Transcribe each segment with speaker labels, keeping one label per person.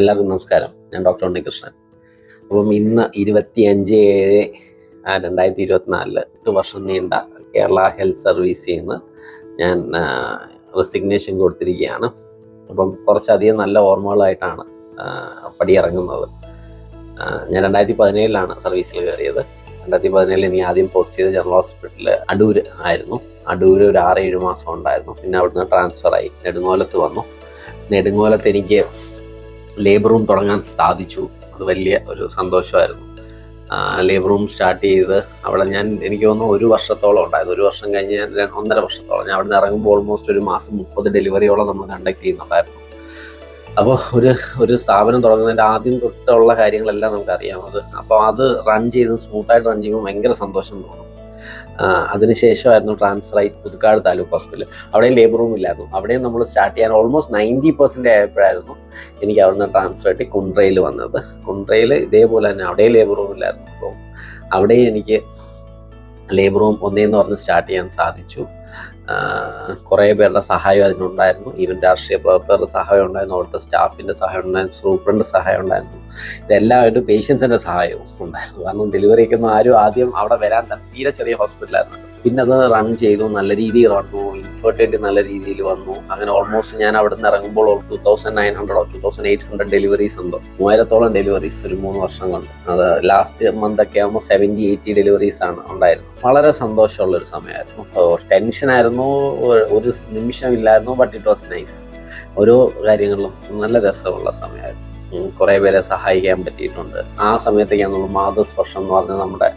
Speaker 1: എല്ലാവർക്കും നമസ്കാരം. ഞാൻ ഡോക്ടർ ഉണ്ണികൃഷ്ണൻ. അപ്പം ഇന്ന് ഇരുപത്തി അഞ്ച് ഏഴ് രണ്ടായിരത്തി ഇരുപത്തിനാലിൽ എട്ട് വർഷം നീണ്ട കേരള ഹെൽത്ത് സർവീസിൽ നിന്ന് ഞാൻ റെസിഗ്നേഷൻ കൊടുത്തിരിക്കുകയാണ്. അപ്പം കുറച്ചധികം നല്ല ഓർമ്മകളായിട്ടാണ് പടിയിറങ്ങുന്നത്. ഞാൻ രണ്ടായിരത്തി പതിനേഴിലാണ് സർവീസിൽ കയറിയത്. രണ്ടായിരത്തി പതിനേഴിൽ എനിക്ക് ആദ്യം പോസ്റ്റ് ചെയ്ത ജനറൽ ഹോസ്പിറ്റലിൽ അടൂര് ആയിരുന്നു. അടൂര് ഒരു ആറ് ഏഴ് മാസം ഉണ്ടായിരുന്നു. പിന്നെ അവിടുന്ന് ട്രാൻസ്ഫർ ആയി നെടുങ്ങോലത്ത് വന്നു. നെടുങ്ങോലത്ത് എനിക്ക് ലേബർ റൂം തുടങ്ങാൻ സാധിച്ചു. അത് വലിയ ഒരു സന്തോഷമായിരുന്നു. ലേബർ റൂം സ്റ്റാർട്ട് ചെയ്ത് അവിടെ ഞാൻ എനിക്ക് തോന്നുന്നു ഒരു വർഷത്തോളം ഉണ്ടായത് ഒരു വർഷം കഴിഞ്ഞ് ഞാൻ ഒന്നര വർഷത്തോളം. ഞാൻ അവിടെ നിന്ന് ഇറങ്ങുമ്പോൾ ഓൾമോസ്റ്റ് ഒരു മാസം മുപ്പത് ഡെലിവറിയോളം നമ്മൾ കണ്ടക്ട് ചെയ്യുന്നുണ്ടായിരുന്നു. അപ്പോൾ ഒരു ഒരു സ്ഥാപനം തുടങ്ങുന്നതിന്റെ ആദ്യം തൊട്ടുള്ള കാര്യങ്ങളെല്ലാം നമുക്കറിയാം. അത് അപ്പോൾ അത് റൺ ചെയ്ത് സ്മൂത്തായിട്ട് റൺ ചെയ്യുമ്പോൾ ഭയങ്കര സന്തോഷം തോന്നും. അതിനുശേഷമായിരുന്നു ട്രാൻസ്ഫർ ആയി പുതുക്കാട് താലൂക്ക് ഹോസ്പിറ്റൽ അവിടെയും ലേബർ റൂം ഇല്ലായിരുന്നു. അവിടെയും നമ്മൾ സ്റ്റാർട്ട് ചെയ്യാൻ ഓൾമോസ്റ്റ് നയന്റി പെർസെന്റ് ആയപ്പോഴായിരുന്നു എനിക്ക് അവിടുന്ന് ട്രാൻസ്ഫർ ആയിട്ട് കുണ്ട്രയിൽ വന്നത്. കുണ്ട്രയിൽ ഇതേപോലെ തന്നെ അവിടെയും ലേബർ റൂം ഇല്ലായിരുന്നു. അപ്പോൾ അവിടെയും എനിക്ക് ലേബർ റൂം ഒന്നേന്ന് പറഞ്ഞ് സ്റ്റാർട്ട് ചെയ്യാൻ സാധിച്ചു. കുറേ പേരുടെ സഹായം അതിനുണ്ടായിരുന്നു. ഈവൻ രാഷ്ട്രീയ പ്രവർത്തകരുടെ സഹായം ഉണ്ടായിരുന്നു. അവിടുത്തെ സ്റ്റാഫിന്റെ സഹായം ഉണ്ടായിരുന്നു. സൂപ്രണ്ട് സഹായം ഉണ്ടായിരുന്നു. ഇതെല്ലാമായിട്ട് പേഷ്യൻസിന്റെ സഹായവും ഉണ്ടായിരുന്നു. കാരണം ഡെലിവറിക്ക് ഒന്നും ആരും ആദ്യം അവിടെ വരാൻ തന്നെ തീരെ ചെറിയ ഹോസ്പിറ്റലായിരുന്നു പിന്നെ അത് റൺ ചെയ്തു നല്ല രീതിയിൽ വന്നു ഇൻഫർട്ടേറ്റ് നല്ല രീതിയിൽ വന്നു. അങ്ങനെ ഓൾമോസ്റ്റ് ഞാൻ അവിടെ നിന്ന് ഇറങ്ങുമ്പോൾ two thousand nine ഹൺഡ്രഡോ two thousand eight hundred deliveries ഉണ്ടോ. മൂവായിരത്തോളം ഡെലിവറീസ് ഒരു മൂന്ന് വർഷം കൊണ്ട്. അത് ലാസ്റ്റ് മന്ത് ഒക്കെ ആകുമ്പോൾ സെവന്റി എയ്റ്റി ഡെലിവറീസ് ആണ് ഉണ്ടായിരുന്നത്. വളരെ സന്തോഷമുള്ള ഒരു സമയമായിരുന്നു ടെൻഷൻ ആയിരുന്നു ഒരു നിമിഷം ഇല്ലായിരുന്നു ബട്ട് ഇറ്റ് വാസ് നൈസ് ഓരോ കാര്യങ്ങളിലും നല്ല രസമുള്ള സമയമായിരുന്നു. കുറേ പേരെ സഹായിക്കാൻ പറ്റിയിട്ടുണ്ട്. ആ സമയത്തേക്കാണ് നമ്മൾ മാതൃസ്പർശം എന്ന് പറഞ്ഞ നമ്മുടെ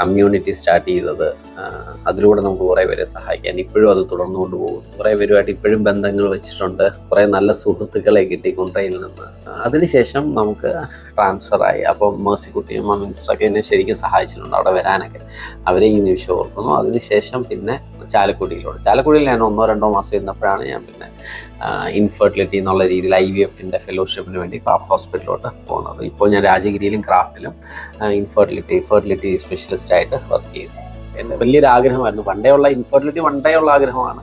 Speaker 1: കമ്മ്യൂണിറ്റി സ്റ്റാർട്ട് ചെയ്തത്. അതിലൂടെ നമുക്ക് കുറേ പേരെ സഹായിക്കാൻ ഇപ്പോഴും അത് തുടർന്നു കൊണ്ടുപോകും കുറേ പേരുമായിട്ട് ഇപ്പോഴും ബന്ധങ്ങൾ വെച്ചിട്ടുണ്ട്. കുറേ നല്ല സുഹൃത്തുക്കളെ കിട്ടി കൊണ്ടയിൽ നിന്ന്. അതിനുശേഷം നമുക്ക് ട്രാൻസ്ഫർ ആയി. അപ്പം മേഴ്സിക്കുട്ടിയും മിനിസ്റ്ററൊക്കെ എന്നെ ശരിക്കും സഹായിച്ചിട്ടുണ്ട്. അവിടെ വരാനൊക്കെ അവരെ ഈ നിമിഷം ഓർക്കുന്നു. അതിനുശേഷം പിന്നെ ചാലക്കുടിയിലോട്ട് ചാലക്കുടിയിൽ ഞാൻ ഒന്നോ രണ്ടോ മാസം ഇരുന്നപ്പോഴാണ് ഞാൻ പിന്നെ ഇൻഫെർട്ടിലിറ്റി എന്നുള്ള രീതിയിൽ ഐ വി എഫിന്റെ ഫെലോഷിപ്പിന് വേണ്ടി ക്രാഫ്റ്റ് ഹോസ്പിറ്റലിലോട്ട് പോകുന്നത്. ഇപ്പോൾ ഞാൻ രാജഗിരിയിലും ക്രാഫ്റ്റിലും ഇൻഫെർട്ടിലിറ്റി ഫെർട്ടിലിറ്റി സ്പെഷ്യലിസ്റ്റ് ആയിട്ട് വർക്ക് ചെയ്യുന്നു. എന്റെ വലിയൊരു ആഗ്രഹമായിരുന്നു. പണ്ടേയുള്ള ഇൻഫെർട്ടിലിറ്റി പണ്ടേയുള്ള ആഗ്രഹമാണ്.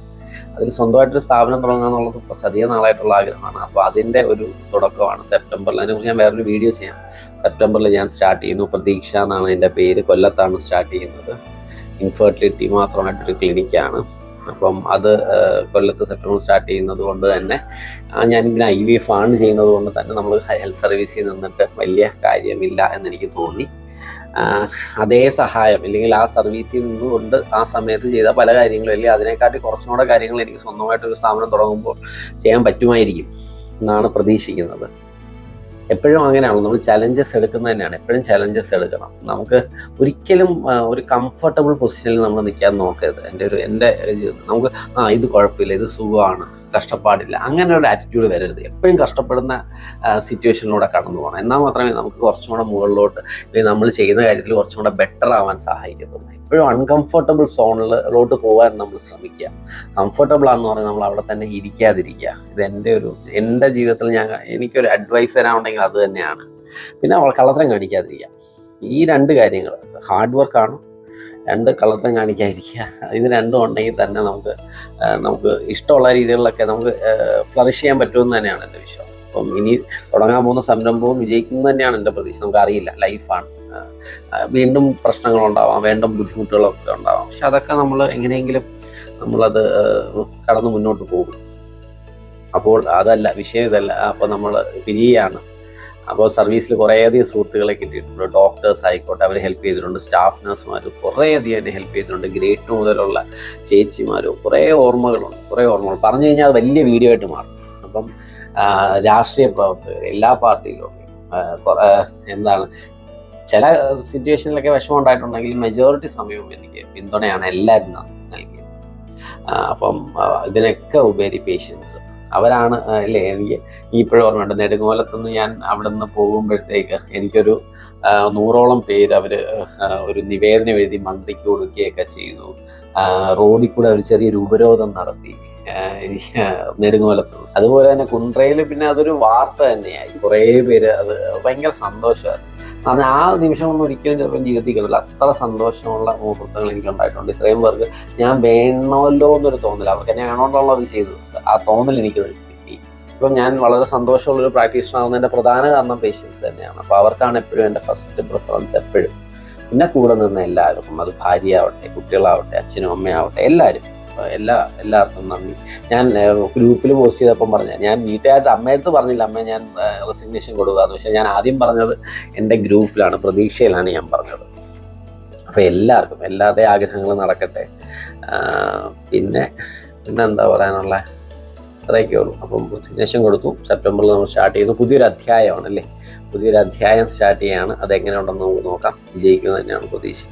Speaker 1: അതിൽ സ്വന്തമായിട്ടൊരു സ്ഥാപനം തുടങ്ങുക എന്നുള്ളത് അധികം നാളായിട്ടുള്ള ആഗ്രഹമാണ്. അപ്പോൾ അതിന്റെ ഒരു തുടക്കമാണ് സെപ്റ്റംബറിൽ. അതിനെക്കുറിച്ച് ഞാൻ വേറൊരു വീഡിയോ ചെയ്യാം. സെപ്റ്റംബറിൽ ഞാൻ സ്റ്റാർട്ട് ചെയ്യുന്നു. പ്രതീക്ഷ എന്നാണ് എന്റെ പേര്. കൊല്ലത്താണ് സ്റ്റാർട്ട് ചെയ്യുന്നത്. ഇൻഫെർട്ടിലിറ്റി മാത്രമായിട്ടൊരു ക്ലിനിക്കാണ് അപ്പം അത് കൊല്ലത്ത് സെപ്റ്റംബർ സ്റ്റാർട്ട് ചെയ്യുന്നത് കൊണ്ട് തന്നെ ഞാൻ ഇങ്ങനെ ഐ വി ആണ് ചെയ്യുന്നത് കൊണ്ട് തന്നെ നമ്മൾ ഹെൽത്ത് സർവീസിൽ നിന്നിട്ട് വലിയ കാര്യമില്ല എന്നെനിക്ക് തോന്നി. അതേ സഹായം അല്ലെങ്കിൽ ആ സർവീസിൽ നിന്നുകൊണ്ട് ആ സമയത്ത് ചെയ്ത പല കാര്യങ്ങളും അല്ലെങ്കിൽ അതിനെക്കാട്ടി കുറച്ചും കൂടെ കാര്യങ്ങൾ എനിക്ക് സ്വന്തമായിട്ടൊരു സ്ഥാപനം തുടങ്ങുമ്പോൾ ചെയ്യാൻ പറ്റുമായിരിക്കും എന്നാണ് പ്രതീക്ഷിക്കുന്നത്. എപ്പോഴും അങ്ങനെയാണല്ലോ. നമ്മൾ ചലഞ്ചസ് എടുക്കുന്നത് തന്നെയാണ്. എപ്പോഴും ചലഞ്ചസ് എടുക്കണം. നമുക്ക് ഒരിക്കലും ഒരു കംഫർട്ടബിൾ പൊസിഷനിൽ നമ്മൾ നിൽക്കാൻ നോക്കരുത്. എന്റെ ഒരു എന്റെ നമുക്ക് ആ ഇത് കുഴപ്പമില്ല. ഇത് സുഖമാണ്. കഷ്ടപ്പാടില്ല. അങ്ങനെ ഒരു ആറ്റിറ്റ്യൂഡ് വരരുത്. എപ്പോഴും കഷ്ടപ്പെടുന്ന സിറ്റുവേഷനിലൂടെ കടന്നു പോകണം. എന്നാൽ മാത്രമേ നമുക്ക് കുറച്ചും കൂടെ മുകളിലോട്ട് അല്ലെങ്കിൽ നമ്മൾ ചെയ്യുന്ന കാര്യത്തിൽ കുറച്ചും കൂടെ ബെറ്റർ ആവാൻ സഹായിക്കത്തുള്ളൂ. എപ്പോഴും അൺകംഫർട്ടബിൾ സോണിലോട്ട് പോകാൻ നമ്മൾ ശ്രമിക്കുക. കംഫർട്ടബിൾ ആണെന്ന് പറഞ്ഞാൽ നമ്മൾ അവിടെ തന്നെ ഇരിക്കാതിരിക്കുക. ഇത് എന്റെ ഒരു എന്റെ ജീവിതത്തിൽ ഞാൻ എനിക്കൊരു അഡ്വൈസ് തരാനുണ്ടെങ്കിൽ അത് തന്നെയാണ്. പിന്നെ അവൾ കള്ളത്തരം കാണിക്കാതിരിക്കുക. ഈ രണ്ട് കാര്യങ്ങൾ ഹാർഡ് വർക്കാണ് രണ്ട് കള്ളത്തരം കാണിക്കാതിരിക്കുക. ഇത് രണ്ടും ഉണ്ടെങ്കിൽ തന്നെ നമുക്ക് നമുക്ക് ഇഷ്ടമുള്ള രീതികളിലൊക്കെ നമുക്ക് ഫ്ലറിഷ് ചെയ്യാൻ പറ്റുമെന്ന് തന്നെയാണ് എന്റെ വിശ്വാസം. അപ്പം ഇനി തുടങ്ങാൻ പോകുന്ന സംരംഭവും വിജയിക്കുന്നത് തന്നെയാണ് എന്റെ പ്രതീക്ഷ. നമുക്ക് അറിയില്ല ലൈഫാണ് വീണ്ടും പ്രശ്നങ്ങളുണ്ടാവാം വീണ്ടും ബുദ്ധിമുട്ടുകളൊക്കെ ഉണ്ടാവാം. പക്ഷെ അതൊക്കെ നമ്മൾ എങ്ങനെയെങ്കിലും നമ്മളത് കടന്ന് മുന്നോട്ട് പോകും. അപ്പോൾ അതല്ല വിഷയം ഇതല്ല. അപ്പോൾ നമ്മൾ പിരിയാണ് അപ്പോൾ സർവീസിൽ കുറേയധികം സുഹൃത്തുക്കളെ കിട്ടിയിട്ടുണ്ട്. ഡോക്ടേഴ്സ് ആയിക്കോട്ടെ അവർ ഹെൽപ്പ് ചെയ്തിട്ടുണ്ട്. സ്റ്റാഫ് നഴ്സുമാർ കുറേയധികം എന്നെ ഹെൽപ്പ് ചെയ്തിട്ടുണ്ട്. ഗ്രേറ്റ് മുതലുള്ള ചേച്ചിമാരും കുറേ ഓർമ്മകളുണ്ട് കുറേ ഓർമ്മകൾ പറഞ്ഞു കഴിഞ്ഞാൽ അത് വലിയ വീഡിയോ ആയിട്ട് മാറും. അപ്പം രാഷ്ട്രീയ പ്രവർത്തകർ എല്ലാ പാർട്ടിയിലും എന്താണ് ചില സിറ്റുവേഷനിലൊക്കെ വിഷമം ഉണ്ടായിട്ടുണ്ടെങ്കിൽ മെജോറിറ്റി സമയവും എനിക്ക് പിന്തുണയാണ് എല്ലാവരും നൽകിയത്. അപ്പം ഇതിനൊക്കെ ഉപരി പേഷ്യൻസ് അവരാണ് അല്ലേ എനിക്ക് ഇപ്പോഴും ഓർമ്മയുണ്ട്. നെടുങ്ങോലത്തുനിന്ന് ഞാൻ അവിടെ നിന്ന് പോകുമ്പോഴത്തേക്ക് എനിക്കൊരു നൂറോളം പേര് അവർ ഒരു നിവേദനം എഴുതി മന്ത്രിക്ക് കൊടുക്കുകയൊക്കെ ചെയ്തു. റോഡിൽ കൂടെ ഒരു ചെറിയൊരു ഉപരോധം നടത്തി നെടുങ്ങോലത്ത് അതുപോലെ തന്നെ കുണ്ട്രയിൽ പിന്നെ അതൊരു വാർത്ത തന്നെയായി. കുറേ പേര് അത് ഭയങ്കര സന്തോഷമായിരുന്നു. കാരണം ആ നിമിഷമൊന്നും ഒരിക്കലും ചിലപ്പോൾ ജീവിതത്തിൽ കിട്ടില്ല അത്ര സന്തോഷമുള്ള മുഹൂർത്തങ്ങൾ എനിക്ക് ഉണ്ടായിട്ടുണ്ട് ഇത്രയും പേർക്ക് ഞാൻ വേണമല്ലോ എന്നൊരു തോന്നൽ അവർക്ക് എന്നെ വേണോണ്ടുള്ളത് ചെയ്തത്. ആ തോന്നൽ എനിക്ക് കിട്ടി. ഇപ്പം ഞാൻ വളരെ സന്തോഷമുള്ളൊരു പ്രാക്ടീഷണർ ആവുന്നതിന്റെ പ്രധാന കാരണം പേഷ്യൻസ് തന്നെയാണ്. അപ്പോൾ അവർക്കാണ് എപ്പോഴും എന്റെ ഫസ്റ്റ് പ്രിഫറൻസ് എപ്പോഴും. പിന്നെ കൂടെ നിന്ന് എല്ലാവർക്കും അത് ഭാര്യയാവട്ടെ കുട്ടികളാവട്ടെ അച്ഛനും അമ്മയാവട്ടെ എല്ലാവരും. എല്ലാ എല്ലാവർക്കും നന്ദി. ഞാൻ ഗ്രൂപ്പിൽ പോസ്റ്റ് ചെയ്തപ്പം പറഞ്ഞ ഞാൻ വീട്ടുകാരുടെ അമ്മയടുത്ത് പറഞ്ഞില്ല അമ്മ ഞാൻ റെസിഗ്നേഷൻ കൊടുക്കുക എന്ന്. പക്ഷേ ഞാൻ ആദ്യം പറഞ്ഞത് എന്റെ ഗ്രൂപ്പിലാണ് പ്രതീക്ഷയിലാണ് ഞാൻ പറഞ്ഞത്. അപ്പോൾ എല്ലാവർക്കും എല്ലാവരുടെയും ആഗ്രഹങ്ങൾ നടക്കട്ടെ. പിന്നെ പിന്നെ എന്താ പറയാനുള്ള? ഇത്രയൊക്കെ ഉള്ളൂ. അപ്പം റെസിഗ്നേഷൻ കൊടുത്തു. സെപ്റ്റംബറിൽ നമ്മൾ സ്റ്റാർട്ട് ചെയ്യുന്നു. പുതിയൊരു അധ്യായമാണ് അല്ലേ? പുതിയൊരു അധ്യായം സ്റ്റാർട്ട് ചെയ്യാണ്. അതെങ്ങനെ ഉണ്ടെന്ന് നമുക്ക് നോക്കാം. വിജയിക്കുന്നത് തന്നെയാണ് പ്രതീക്ഷ.